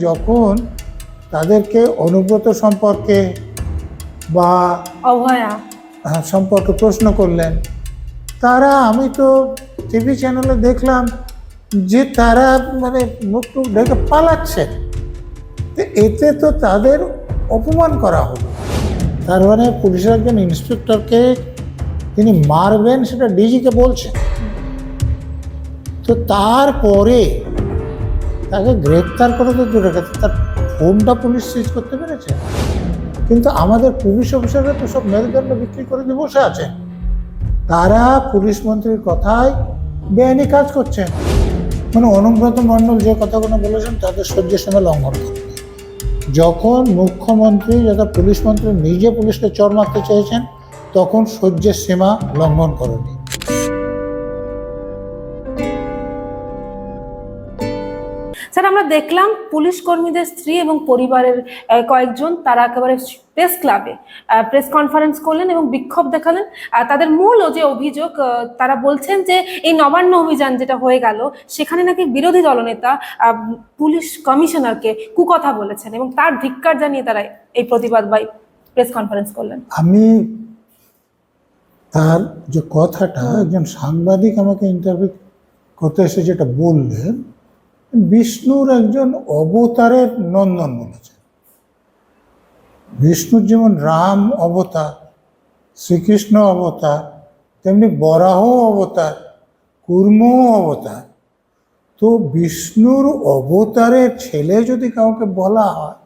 যখন তাদেরকে অনুব্রত সম্পর্কে বা অভয়া হ্যাঁ, সম্পর্কে প্রশ্ন করলেন তারা আমি তো টিভি চ্যানেলে দেখলাম যে তারা মানে মুখ টুক ঢেকে পালাচ্ছে। তো এতে তো তাদের অপমান করা হলো। তার মানে পুলিশের একজন ইন্সপেক্টরকে তিনি মারবেন সেটা ডিজিকে বলছেন তো তারপরে তাকে গ্রেপ্তার করে তো দূরে কথা। তার ফোনটা পুলিশ সিজ করতে পেরেছে। কিন্তু আমাদের পুলিশ অফিসাররা তো সব মেরুদণ্ড বিক্রি করে দিয়ে বসে আছে। তারা পুলিশ মন্ত্রীর কথায় বেআইনি কাজ করছেন মানে অনুব্রত মণ্ডল যে কথাগুলো বলেছেন, তাদের সহ্যের সময় লঙ্ঘন করবে যখন মুখ্যমন্ত্রী যথা পুলিশ মন্ত্রী নিজে পুলিশকে চর মারতে চেয়েছেন, তখন সহ্যের সীমা লঙ্ঘন করেনি। আমরা দেখলাম পুলিশ কর্মীদের স্ত্রী এবং পরিবারের কয়েকজন তারা একেবারে প্রেস ক্লাবে প্রেস কনফারেন্স করলেন এবং বিক্ষোভ দেখালেন। তাদের মূল যে অভিযোগ তারা বলছেন যে এই নবান্ন অভিযান যেটা হয়ে গেল, সেখানে নাকি বিরোধী দলনেতা পুলিশ কমিশনারকে কুকথা বলেছেন এবং তার ধিক্কার জানিয়ে তারা এই প্রতিবাদ বা প্রেস কনফারেন্স করলেন। আমি তার যে কথাটা, একজন সাংবাদিক আমাকে ইন্টারভিউ করতে এসে যেটা বললেন বিষ্ণুর একজন অবতারের নন্দন বলেছেন। বিষ্ণুর যেমন রাম অবতার, শ্রীকৃষ্ণ অবতার, তেমনি বরাহ অবতার কুর্ম অবতার। তো বিষ্ণুর অবতারের ছেলে যদি কাউকে বলা হয়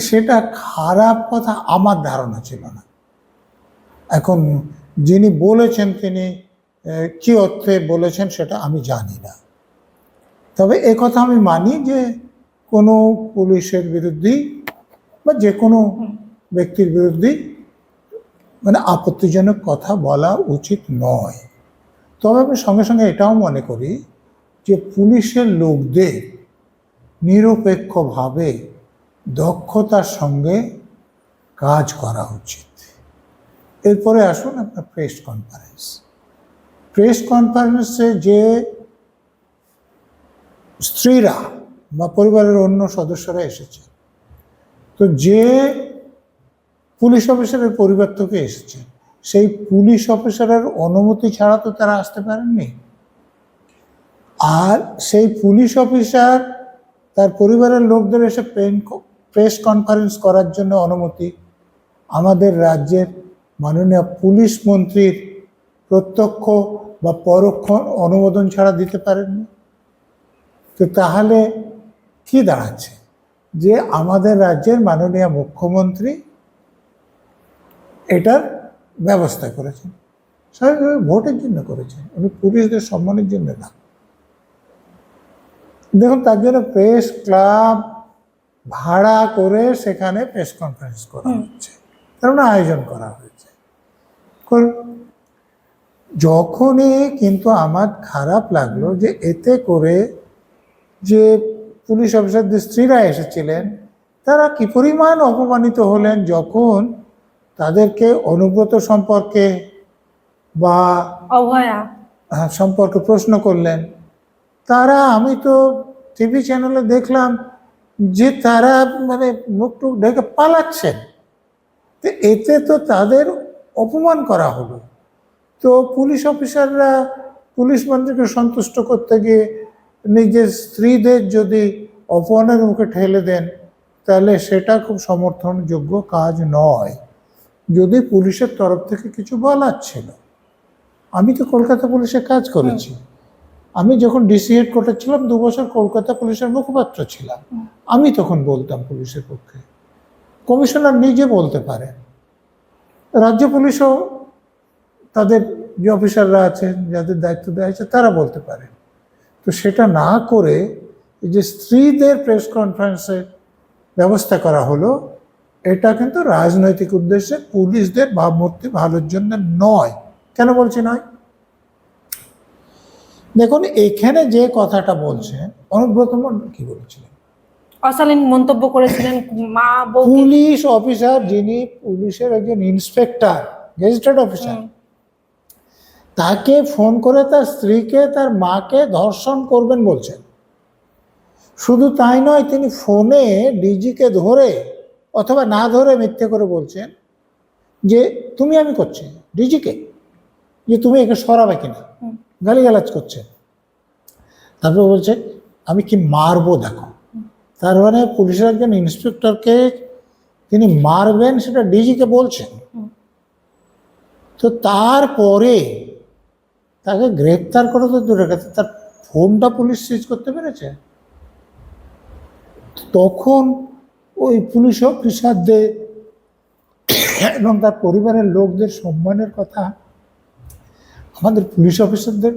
সেটা খারাপ কথা আমার ধারণা ছিল না। এখন যিনি বলেছেন তিনি কি অর্থে বলেছেন সেটা আমি জানি না। তবে এ কথা আমি মানি যে কোনো পুলিশের বিরুদ্ধেই বা যে কোনো ব্যক্তির বিরুদ্ধেই মানে আপত্তিজনক কথা বলা উচিত নয়। তবে আমি সঙ্গে সঙ্গে এটাও মনে করি যে পুলিশের লোকদের নিরপেক্ষভাবে দক্ষতার সঙ্গে কাজ করা উচিত। এরপরে আসুন আপনার প্রেস কনফারেন্স। প্রেস কনফারেন্সে যে স্ত্রীরা বা পরিবারের অন্য সদস্যরা এসেছে। তো যে পুলিশ অফিসারের পরিবার থেকে এসেছে, সেই পুলিশ অফিসারের অনুমতি ছাড়া তো তারা আসতে পারেননি। আর সেই পুলিশ অফিসার তার পরিবারের লোকদের এসে প্রেস কনফারেন্স করার জন্য অনুমতি আমাদের রাজ্যের মাননীয় পুলিশ মন্ত্রীর প্রত্যক্ষ বা পরোক্ষ অনুমোদন ছাড়া দিতে পারেননি। তো তাহলে কি দাঁড়াচ্ছে? যে আমাদের রাজ্যের মাননীয় মুখ্যমন্ত্রী এটার ব্যবস্থা করেছেন। স্বাভাবিকভাবে ভোটের জন্য করেছেন উনি পুলিশদের সম্মানের জন্য না। দেখুন তার জন্য প্রেস ক্লাব ভাড়া করে সেখানে প্রেস কনফারেন্স করা হচ্ছে। তার মানে আয়োজন করা হয়েছে। যখনই কিন্তু আমার খারাপ লাগল যে এতে করে যে পুলিশ অফিসারদের স্ত্রীরা এসেছিলেন তারা কি পরিমাণ অপমানিত হলেন যখন তাদেরকে অনুব্রত সম্পর্কে বা অভয়া হ্যাঁ, সম্পর্কে প্রশ্ন করলেন। তারা আমি তো টিভি চ্যানেলে দেখলাম যে তারা মানে মুখ টুক ঢেকে পালাচ্ছেন। তো এতে তো তাদের অপমান করা হলো। তো পুলিশ অফিসাররা পুলিশ মন্ত্রীকে সন্তুষ্ট করতে গিয়ে নিজের স্ত্রীদের যদি অপমানের মুখে ঠেলে দেন তাহলে সেটা খুব সমর্থনযোগ্য কাজ নয়। যদি পুলিশের তরফ থেকে কিছু বলার ছিল। আমি তো কলকাতা পুলিশে কাজ করেছি। আমি যখন ডিসি হেডকোয়ার্টার ছিলাম দু বছর কলকাতা পুলিশের মুখপাত্র ছিলাম। আমি তখন বলতাম পুলিশের পক্ষে। কমিশনার নিজে বলতে পারে রাজ্য পুলিশও তাদের যে অফিসাররা আছেন যাদের দায়িত্ব দেওয়া হয়েছে তারা বলতে পারে তো সেটা না করে এই যে স্ত্রীদের প্রেস কনফারেন্সের ব্যবস্থা করা হলো এটা কিন্তু রাজনৈতিক উদ্দেশ্যে পুলিশদের ভাবমূর্তি ভালোর জন্য নয়। কেন বলছি নয়? দেখুন এখানে যে কথাটা বলছেন অনুব্রত কি বলেছিলেন? অশালীন মন্তব্য করেছিলেন মা পুলিশ অফিসার যিনি পুলিশের একজন ইন্সপেক্টর গেজেটেড অফিসার তাকে ফোন করে তার স্ত্রীকে তার মাকে ধর্ষণ করবেন বলছেন। শুধু তাই নয় তিনি ফোনে ডিজিকে ধরে অথবা না ধরে মিথ্যে করে বলছেন যে তুমি আমি করছি ডিজিকে? যে তুমি একে সরাবে কিনা। গালিগালাজ করছে। তারপরে বলছে আমি কি মারবো দেখো? তার মানে পুলিশের একজন ইন্সপেক্টরকে তিনি মারবেন সেটা ডিজিকে বলছেন। তো তারপরে তাকে গ্রেপ্তার করে তো দূরে গেছে তার ফোনটা পুলিশ সিজ করতে পেরেছে? তখন ওই পুলিশ অফিসারদের এবং তার পরিবারের লোকদের সম্মানের কথা আমাদের পুলিশ অফিসারদের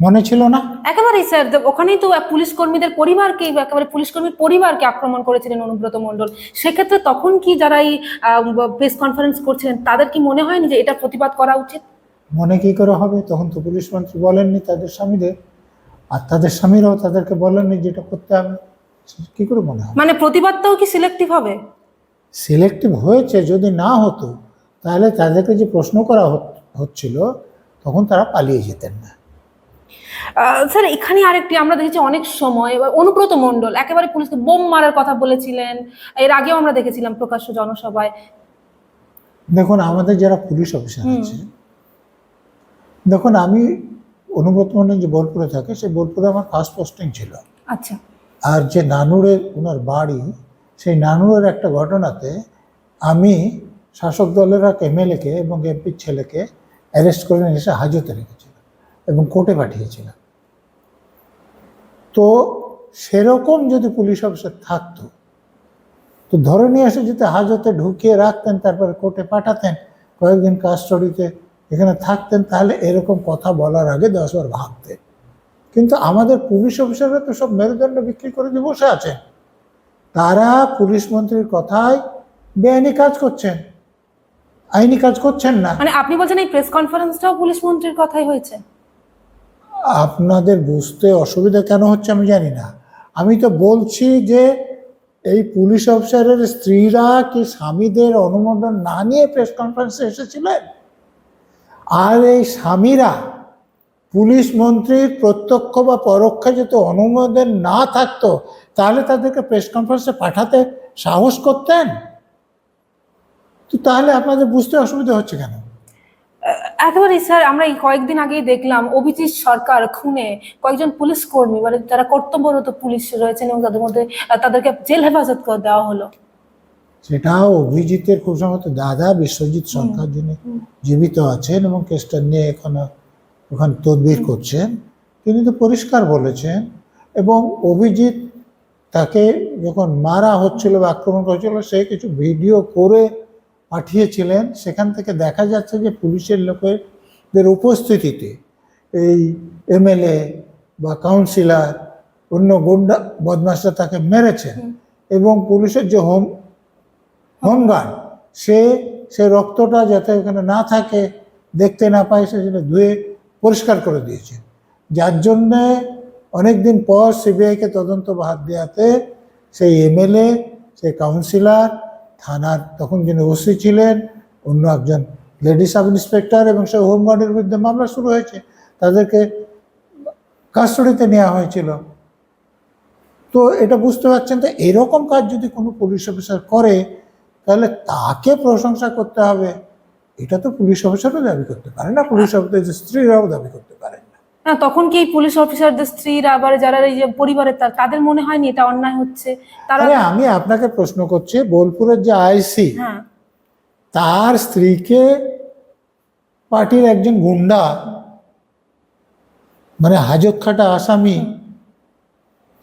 মনে ছিল না? একেবারেই স্যার ওখানেই তো পুলিশ কর্মীদের পরিবারকে, একেবারে পুলিশ কর্মীর পরিবারকে আক্রমণ করেছিলেন অনুব্রত মণ্ডল। সেক্ষেত্রে তখন কি যারা এই প্রেস কনফারেন্স করছিলেন, তাদের কি মনে হয়নি যে এটা প্রতিবাদ করা উচিত? মনে কি করে হবে? তখন তো পুলিশ মন্ত্রী বলেননি তাদের স্বামীদের। আর তাদের স্বামীরাও তাদেরকে বলেননি যেটা করতে হবে। কি করে মনে হবে? মানে প্রতিবাদটাও কি সিলেক্টিভ হবে? সিলেক্টিভ হয়েছে যদি না হতো তাহলে তাদেরকে যে প্রশ্ন করা হচ্ছিল তখন তারা পালিয়ে যেতেন না। স্যার এখানে আরেকটি আমরা দেখেছি অনেক সময় অনুব্রত মণ্ডল একেবারে পুলিশকে বোম মারার কথা বলেছিলেন। এর আগেও আমরা দেখেছিলাম প্রকাশ্য জনসভায়। দেখুন আমাদের যারা পুলিশ অফিসার আছে দেখুন আমি অনুব্রত মন্ডল যে বোলপুরে থাকে সেই বোলপুরে আমার ফার্স্ট পোস্টিং ছিল। আচ্ছা। আর যে নানুরের ওনার বাড়ি সেই নানুরের একটা ঘটনাতে আমি শাসক দলের এক এমএলএকে এবং এমপির ছেলেকে অ্যারেস্ট করে নিয়ে এসে হাজতে রেখেছিলাম এবং কোর্টে পাঠিয়েছিলাম। তো সেরকম যদি পুলিশ অফিসার থাকতো তো ধরে নিয়ে এসে যদি হাজতে ঢুকিয়ে রাখতেন তারপরে কোর্টে পাঠাতেন কয়েকদিন কাস্টডিতে এখানে থাকতেন তাহলে এরকম কথা বলার আগে দশবার ভাবতেন। কিন্তু আমাদের পুলিশ অফিসাররা তো সব মেরুদণ্ড বিক্রি করে দিয়ে বসে আছেন। তারা পুলিশ মন্ত্রীর কথায় বেআইনি কাজ করছেন আইনি কাজ করছেন না। মানে আপনি বলছেন এই প্রেস কনফারেন্সটাও পুলিশ মন্ত্রীর কথাই হয়েছে? আপনাদের বুঝতে অসুবিধা কেন হচ্ছে আমি জানি না। আমি তো বলছি যে এই পুলিশ অফিসারের স্ত্রীরা কি স্বামীদের অনুমোদন না নিয়ে প্রেস কনফারেন্সে এসেছিলেন? আর এই স্বামীরা পুলিশ মন্ত্রীর প্রত্যক্ষ বা পরোক্ষে যদি অনুমোদন না থাকতো, তাহলে তাদেরকে প্রেস কনফারেন্সে পাঠাতে সাহস করতেন? তো তাহলে আপনাদের বুঝতে অসুবিধা হচ্ছে কেন? একেবারে স্যার, আমরা এই কয়েকদিন আগেই দেখলাম অভিজিৎ সরকার, খুনে কয়েকজন পুলিশ কর্মী মানে যারা কর্তব্যরত পুলিশ রয়েছেন এবং তাদের মধ্যে তাদেরকে জেল হেফাজত করে দেওয়া হলো। সেটা অভিজিতের খুব সম্ভবত দাদা বিশ্বজিৎ সরকার যিনি জীবিত আছেন এবং কেসটা নিয়ে এখন ওখানে তদবির করছেন তিনি তো পরিষ্কার বলেছেন এবং অভিজিৎ তাকে যখন মারা হচ্ছিল বা আক্রমণ করেছিল সে কিছু ভিডিও করে পাঠিয়েছিলেন। সেখান থেকে দেখা যাচ্ছে যে পুলিশের লোকেদের উপস্থিতিতে এই এমএলএ বা কাউন্সিলর অন্য গুন্ডা বদমাসরা তাকে মেরেছেন এবং পুলিশের যে হোম হোমগার্ড সে সে রক্তটা যাতে ওখানে না থাকে, দেখতে না পায়, সে সেটা ধুয়ে পরিষ্কার করে দিয়েছে। যার জন্যে অনেকদিন পর সিবিআইকে তদন্ত হাত দেওয়াতে সেই এমএলএ, সেই কাউন্সিলর, থানার তখন যিনি ওসি ছিলেন, অন্য একজন লেডি সাব ইন্সপেক্টর এবং সেই হোমগার্ডের বিরুদ্ধে মামলা শুরু হয়েছে। তাদেরকে কাস্টডিতে নেওয়া হয়েছিল। তো এটা বুঝতে পারছেন তো এরকম কাজ যদি কোনো পুলিশ অফিসার করে তাহলে তাকে প্রশংসা করতে হবে। এটা তো পুলিশ অফিসারও দাবি করতে পারে না পুলিশ অফিসার স্ত্রীরাও দাবি করতে পারে না। না তখন কি পুলিশ অফিসারদের স্ত্রীরা আবার যারা এই যে পরিবারের তার তাদের মনে হয়নি এটা অন্যায় হচ্ছে? তারা আমি আপনাকে প্রশ্ন করছি বোলপুরের যে আইসি হ্যাঁ। তার স্ত্রীকে পার্টির একজন গুন্ডা মানে হাজত খাটা আসামি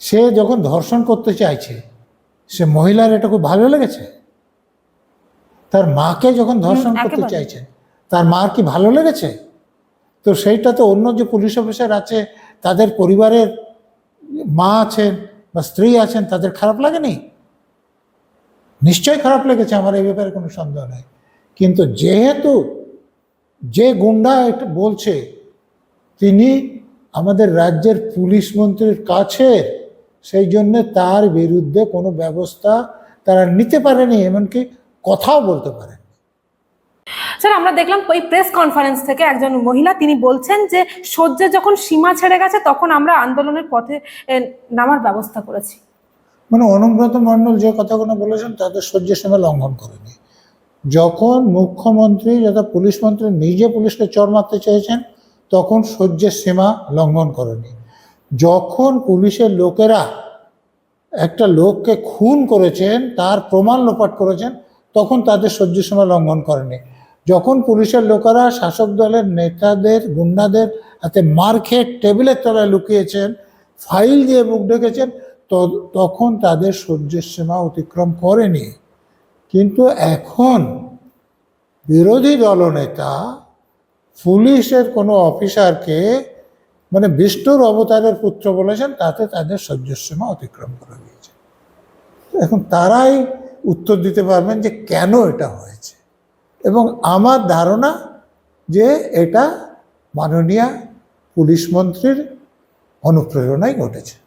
সে যখন ধর্ষণ করতে চাইছে সে মহিলার এটা খুব ভালো লেগেছে? তার মাকে যখন ধর্ষণ করতে একেবারে। চাইছে তার মার কি ভালো লেগেছে? তো সেইটা তো অন্য যে পুলিশ অফিসার আছে তাদের পরিবারের মা আছেন বা স্ত্রী আছেন তাদের খারাপ লাগেনি? নিশ্চয়ই খারাপ লেগেছে আমার এই ব্যাপারে কোনো সন্দেহ নেই। কিন্তু যেহেতু যে গুন্ডা বলছে তিনি আমাদের রাজ্যের পুলিশ মন্ত্রীর কাছে সেই জন্য তার বিরুদ্ধে কোনো ব্যবস্থা তারা নিতে পারেনি এমনকি কথাও বলতে পারেন। স্যার আমরা দেখলাম ওই প্রেস কনফারেন্স থেকে একজন মহিলা তিনি বলছেন যে সহ্যে যখন সীমা ছেড়ে গেছে তখন আমরা আন্দোলনের পথে নামার ব্যবস্থা করেছি। মানে অনুব্রত মণ্ডল যে কথাগুলো বলেছেন তাদের সহ্যের সীমা লঙ্ঘন করেনি। যখন মুখ্যমন্ত্রী যথা পুলিশ মন্ত্রী নিজে পুলিশকে চর মারতে চেয়েছেন তখন সহ্যের সীমা লঙ্ঘন করেনি। যখন পুলিশের লোকেরা একটা লোককে খুন করেছেন তার প্রমাণ লোপাট করেছেন তখন তাদের সহ্য সীমা লঙ্ঘন করেনি। যখন পুলিশের লোকেরা শাসক দলের নেতাদের, গুন্ডাদের হাতে মার খেয়ে টেবিলের তলায় লুকিয়েছেন, ফাইল দিয়ে মুখ ডেকেছেন তখন তাদের সহ্যের সীমা অতিক্রম করেনি। কিন্তু এখন বিরোধী দলনেতা পুলিশের কোনো অফিসারকে মানে বিষ্ণুর অবতারের পুত্র বলেছেন, তাতে তাদের সহ্যের সীমা অতিক্রম করে দিয়েছে। এখন তারাই উত্তর দিতে পারবেন যে কেন এটা হয়েছে। এবং আমার ধারণা যে এটা মাননীয় পুলিশ মন্ত্রীর অনুপ্রেরণায় ঘটেছে।